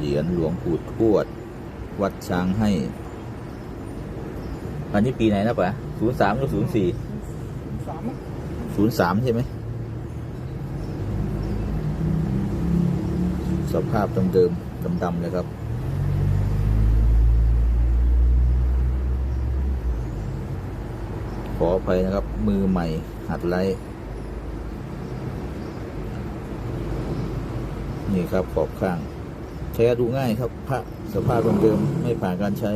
เหรียญหลวงปู่ทวด วัดช้างให้ อันนี้ปีไหนนะปะศูนย์สามหรือศูนย์สี่สามศูนย์สามใช่ไหม สภาพเดิมๆดำๆเลยครับขออภัยนะครับ มือใหม่ หัดไลท์นี่ครับขอบข้าง ใช้ดูง่ายครับ พระสภาพเดิมไม่ผ่านการใช้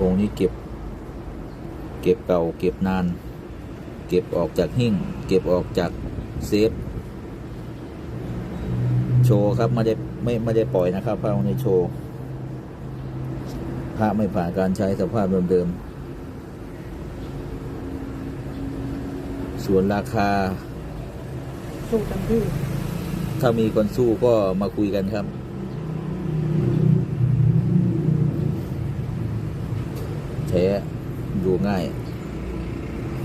องค์นี้เก็บ เก็บเก่าเก็บนาน เก็บออกจากหิ้ง เก็บออกจากเซฟ โชว์ครับไม่ได้ไม่ไม่ได้ปล่อยนะครับพระองค์นี้โชว์ ระไม่ผ่านการใช้สภาพเดิมๆ ส่วนราคา สู้เต็มที่ ถ้ามีคนสู้ก็มาคุยกันครับ แท้ดูง่าย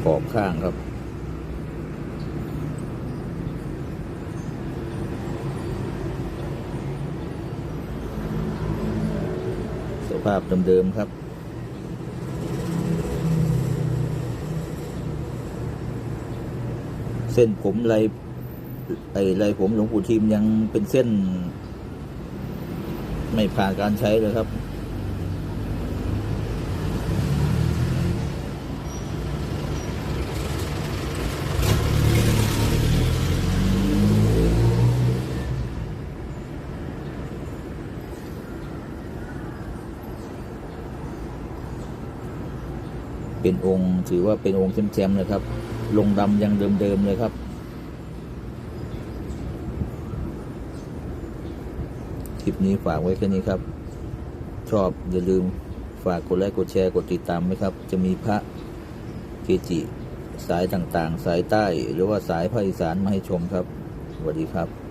ขอบข้างครับ ส ภาพเดิมๆครับ เส้นผมลายไอ้ลายผมหลวงปู่ทีมยังเป็นเส้น ไม่ผ่านการใช้เลยครับ เป็นองค์ถือว่าเป็นองค์แชมป์ๆเลยครับ ลงดำยังเดิมๆเลยครับ คลิปนี้ฝากไว้แค่นี้ครับ ชอบอย่าลืมฝากกดไลค์กดแชร์กดติดตามไหมครับ จะมีพระเกจิสายต่างๆ สายใต้ หรือว่าสายภาคอีสานมาให้ชมครับสวัสดีครับ